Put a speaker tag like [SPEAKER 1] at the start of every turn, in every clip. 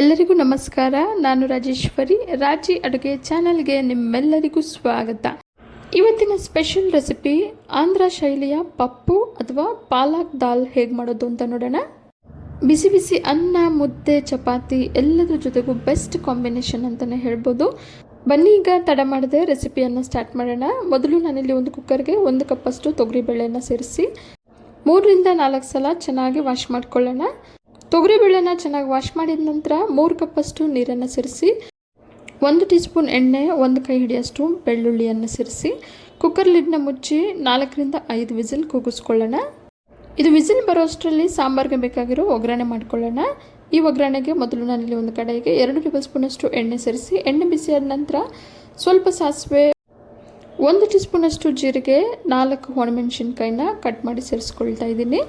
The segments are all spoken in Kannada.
[SPEAKER 1] ಎಲ್ಲರಿಗೂ ನಮಸ್ಕಾರ. ನಾನು ರಾಜೇಶ್ವರಿ ರಾಜಿ ಅಡುಗೆ ಚಾನಲ್ಗೆ ನಿಮ್ಮೆಲ್ಲರಿಗೂ ಸ್ವಾಗತ. ಇವತ್ತಿನ ಸ್ಪೆಷಲ್ ರೆಸಿಪಿ, ಆಂಧ್ರ ಶೈಲಿಯ ಪಪ್ಪು ಅಥವಾ ಪಾಲಕ್ ದಾಲ್ ಹೇಗೆ ಮಾಡೋದು ಅಂತ ನೋಡೋಣ. ಬಿಸಿ ಬಿಸಿ ಅನ್ನ, ಮುದ್ದೆ, ಚಪಾತಿ ಎಲ್ಲದರ ಜೊತೆಗೂ ಬೆಸ್ಟ್ ಕಾಂಬಿನೇಷನ್ ಅಂತಲೇ ಹೇಳ್ಬೋದು. ಬನ್ನಿ ಈಗ ತಡ ಮಾಡದೆ ರೆಸಿಪಿಯನ್ನು ಸ್ಟಾರ್ಟ್ ಮಾಡೋಣ. ಮೊದಲು ನಾನಿಲ್ಲಿ ಒಂದು ಕುಕ್ಕರ್ಗೆ ಒಂದು ಕಪ್ಪಷ್ಟು ತೊಗರಿಬೇಳೆಯನ್ನು ಸೇರಿಸಿ ಮೂರರಿಂದ ನಾಲ್ಕು ಸಲ ಚೆನ್ನಾಗಿ ವಾಶ್ ಮಾಡ್ಕೊಳ್ಳೋಣ. ತೊಗರಿಬೇಳೆನ ಚೆನ್ನಾಗಿ ವಾಶ್ ಮಾಡಿದ ನಂತರ ಮೂರು ಕಪ್ಪಷ್ಟು ನೀರನ್ನು ಸೇರಿಸಿ, ಒಂದು ಟೀ ಸ್ಪೂನ್ ಎಣ್ಣೆ, ಒಂದು ಕೈ ಹಿಡಿಯಷ್ಟು ಬೆಳ್ಳುಳ್ಳಿಯನ್ನು ಸೇರಿಸಿ ಕುಕ್ಕರ್ ಲಿಡ್ನ ಮುಚ್ಚಿ ನಾಲ್ಕರಿಂದ ಐದು ವಿಸಿಲ್ ಕೂಗಿಸ್ಕೊಳ್ಳೋಣ. ಇದು ವಿಸಿಲ್ ಬರೋ ಅಷ್ಟರಲ್ಲಿ ಸಾಂಬಾರ್ಗೆ ಬೇಕಾಗಿರೋ ಒಗ್ಗರಣೆ ಮಾಡ್ಕೊಳ್ಳೋಣ. ಈ ಒಗ್ಗರಣೆಗೆ ಮೊದಲು ನಾನಿಲ್ಲಿ ಒಂದು ಕಡೆಗೆ ಎರಡು ಟೇಬಲ್ ಸ್ಪೂನಷ್ಟು ಎಣ್ಣೆ ಸೇರಿಸಿ, ಎಣ್ಣೆ ಬಿಸಿಯಾದ ನಂತರ ಸ್ವಲ್ಪ ಸಾಸಿವೆ ಒಂದು ಟೀ ಸ್ಪೂನಷ್ಟು ಜೀರಿಗೆ, ನಾಲ್ಕು ಒಣಮೆಣಸಿನ್ಕಾಯಿನ ಕಟ್ ಮಾಡಿ ಸೇರಿಸ್ಕೊಳ್ತಾ ಇದ್ದೀನಿ.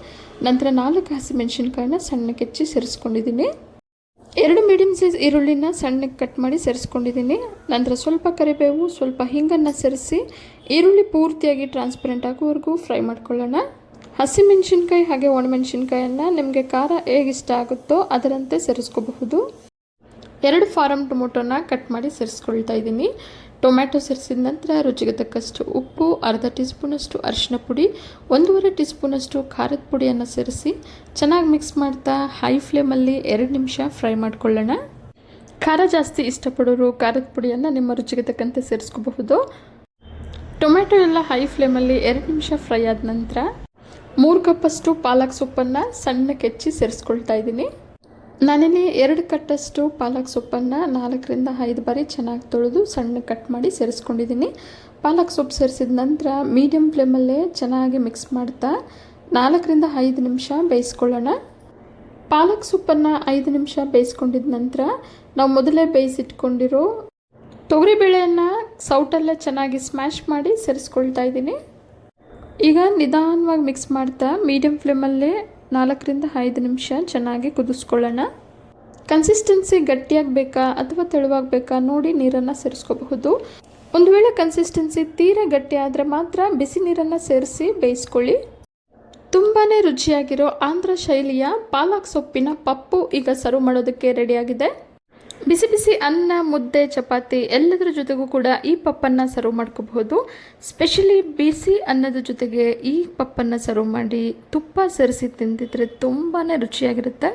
[SPEAKER 1] ನಂತರ ನಾಲ್ಕು ಹಸಿಮೆಣಸಿನ್ಕಾಯಿನ ಸಣ್ಣಕ್ಕೆ ಹೆಚ್ಚಿ ಸೇರಿಸ್ಕೊಂಡಿದ್ದೀನಿ. ಎರಡು ಮೀಡಿಯಮ್ ಸೈಜ್ ಈರುಳ್ಳಿನ ಸಣ್ಣಕ್ಕೆ ಕಟ್ ಮಾಡಿ ಸೇರಿಸ್ಕೊಂಡಿದ್ದೀನಿ. ನಂತರ ಸ್ವಲ್ಪ ಕರಿಬೇವು, ಸ್ವಲ್ಪ ಹಿಂಗನ್ನು ಸೇರಿಸಿ ಈರುಳ್ಳಿ ಪೂರ್ತಿಯಾಗಿ ಟ್ರಾನ್ಸ್ಪರೆಂಟ್ ಆಗುವವರೆಗೂ ಫ್ರೈ ಮಾಡ್ಕೊಳ್ಳೋಣ. ಹಸಿಮೆಣಸಿನ್ಕಾಯಿ ಹಾಗೆ ಒಣಮೆಣಸಿನ್ಕಾಯನ್ನು ನಿಮಗೆ ಖಾರ ಹೇಗೆ ಇಷ್ಟ ಆಗುತ್ತೋ ಅದರಂತೆ ಸೇರಿಸ್ಕೋಬಹುದು. ಎರಡು ಫಾರಮ್ ಟೊಮೊಟೊನ ಕಟ್ ಮಾಡಿ ಸೇರಿಸ್ಕೊಳ್ತಾ ಇದ್ದೀನಿ. ಟೊಮ್ಯಾಟೊ ಸೇರಿಸಿದ ನಂತರ ರುಚಿಗೆ ತಕ್ಕಷ್ಟು ಉಪ್ಪು, ಅರ್ಧ ಟೀ ಸ್ಪೂನಷ್ಟು ಅರಿಶಿನ ಪುಡಿ, ಒಂದೂವರೆ ಟೀ ಸ್ಪೂನಷ್ಟು ಖಾರದ ಪುಡಿಯನ್ನು ಸೇರಿಸಿ ಚೆನ್ನಾಗಿ ಮಿಕ್ಸ್ ಮಾಡ್ತಾ ಹೈ ಫ್ಲೇಮಲ್ಲಿ ಎರಡು ನಿಮಿಷ ಫ್ರೈ ಮಾಡ್ಕೊಳ್ಳೋಣ. ಖಾರ ಜಾಸ್ತಿ ಇಷ್ಟಪಡೋರು ಖಾರದ ಪುಡಿಯನ್ನು ನಿಮ್ಮ ರುಚಿಗೆ ತಕ್ಕಂತೆ ಸೇರಿಸ್ಕೋಬಹುದು. ಟೊಮ್ಯಾಟೊ ಎಲ್ಲ ಹೈ ಫ್ಲೇಮಲ್ಲಿ ಎರಡು ನಿಮಿಷ ಫ್ರೈ ಆದ ನಂತರ ಮೂರು ಕಪ್ಪಷ್ಟು ಪಾಲಕ್ ಸೊಪ್ಪನ್ನು ಸಣ್ಣ ಕೆಚ್ಚಿ ಸೇರಿಸ್ಕೊಳ್ತಾ ಇದ್ದೀನಿ. ನಾನಿಲ್ಲಿ ಎರಡು ಕಟ್ಟಷ್ಟು ಪಾಲಕ್ ಸೊಪ್ಪನ್ನು ನಾಲ್ಕರಿಂದ ಐದು ಬಾರಿ ಚೆನ್ನಾಗಿ ತೊಳೆದು ಸಣ್ಣ ಕಟ್ ಮಾಡಿ ಸೇರಿಸ್ಕೊಂಡಿದ್ದೀನಿ. ಪಾಲಕ್ ಸೊಪ್ಪು ಸೇರಿಸಿದ ನಂತರ ಮೀಡಿಯಮ್ ಫ್ಲೇಮಲ್ಲೇ ಚೆನ್ನಾಗಿ ಮಿಕ್ಸ್ ಮಾಡ್ತಾ ನಾಲ್ಕರಿಂದ ಐದು ನಿಮಿಷ ಬೇಯಿಸ್ಕೊಳ್ಳೋಣ. ಪಾಲಕ್ ಸೊಪ್ಪನ್ನು ಐದು ನಿಮಿಷ ಬೇಯಿಸ್ಕೊಂಡಿದ ನಂತರ ನಾವು ಮೊದಲೇ ಬೇಯಿಸಿಟ್ಕೊಂಡಿರೋ ತೊಗರಿಬೇಳೆಯನ್ನು ಸೌಟಲ್ಲೇ ಚೆನ್ನಾಗಿ ಸ್ಮ್ಯಾಶ್ ಮಾಡಿ ಸೇರಿಸ್ಕೊಳ್ತಾ ಇದ್ದೀನಿ. ಈಗ ನಿಧಾನವಾಗಿ ಮಿಕ್ಸ್ ಮಾಡ್ತಾ ಮೀಡಿಯಮ್ ಫ್ಲೇಮಲ್ಲೇ ನಾಲ್ಕರಿಂದ ಐದು ನಿಮಿಷ ಚೆನ್ನಾಗಿ ಕುದಿಸ್ಕೊಳ್ಳೋಣ. ಕನ್ಸಿಸ್ಟೆನ್ಸಿ ಗಟ್ಟಿಯಾಗಬೇಕಾ ಅಥವಾ ತೆಳುವಾಗಬೇಕಾ ನೋಡಿ ನೀರನ್ನು ಸೇರಿಸ್ಕೋಬಹುದು. ಒಂದು ವೇಳೆ ಕನ್ಸಿಸ್ಟೆನ್ಸಿ ತೀರ ಗಟ್ಟಿ ಆದರೆ ಮಾತ್ರ ಬಿಸಿ ನೀರನ್ನು ಸೇರಿಸಿ ಬೇಯಿಸ್ಕೊಳ್ಳಿ. ತುಂಬಾ ರುಚಿಯಾಗಿರೋ ಆಂಧ್ರ ಶೈಲಿಯ ಪಾಲಕ್ ಸೊಪ್ಪಿನ ಪಪ್ಪು ಈಗ ಸರ್ವ್ ಮಾಡೋದಕ್ಕೆ ರೆಡಿಯಾಗಿದೆ ಬಿಸಿ ಬಿಸಿ ಅನ್ನ, ಮುದ್ದೆ, ಚಪಾತಿ ಎಲ್ಲದರ ಜೊತೆಗೂ ಕೂಡ ಈ ಪಪ್ಪನ್ನು ಸರ್ವ್ ಮಾಡ್ಕೋಬಹುದು. ಸ್ಪೆಷಲಿ ಬಿಸಿ ಅನ್ನದ ಜೊತೆಗೆ ಈ ಪಪ್ಪನ್ನು ಸರ್ವ್ ಮಾಡಿ ತುಪ್ಪ ಸರಿಸಿ ತಿಂದಿದ್ರೆ ತುಂಬಾ ರುಚಿಯಾಗಿರುತ್ತೆ.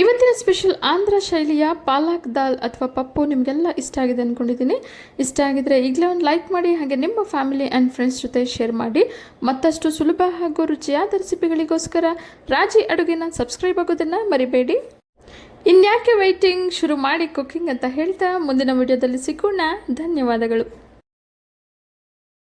[SPEAKER 1] ಇವತ್ತಿನ ಸ್ಪೆಷಲ್ ಆಂಧ್ರ ಶೈಲಿಯ ಪಾಲಕ್ ದಾಲ್ ಅಥವಾ ಪಪ್ಪು ನಿಮಗೆಲ್ಲ ಇಷ್ಟ ಆಗಿದೆ ಅಂದ್ಕೊಂಡಿದ್ದೀನಿ ಇಷ್ಟ ಆಗಿದ್ರೆ ಈಗಲೇ ಒಂದು ಲೈಕ್ ಮಾಡಿ, ಹಾಗೆ ನಿಮ್ಮ ಫ್ಯಾಮಿಲಿ ಆ್ಯಂಡ್ ಫ್ರೆಂಡ್ಸ್ ಜೊತೆ ಶೇರ್ ಮಾಡಿ. ಮತ್ತಷ್ಟು ಸುಲಭ ಹಾಗೂ ರುಚಿಯಾದ ರೆಸಿಪಿಗಳಿಗೋಸ್ಕರ ರಾಜಿ ಅಡುಗೆನ ಸಬ್ಸ್ಕ್ರೈಬ್ ಆಗೋದನ್ನು ಮರಿಬೇಡಿ. ಇನ್ಯಾಕೆ ವೈಟಿಂಗ್ ಶುರು ಮಾಡಿ ಕುಕ್ಕಿಂಗ್ ಅಂತ ಹೇಳ್ತಾ ಮುಂದಿನ ವಿಡಿಯೋದಲ್ಲಿ ಸಿಗೋಣ. ಧನ್ಯವಾದಗಳು.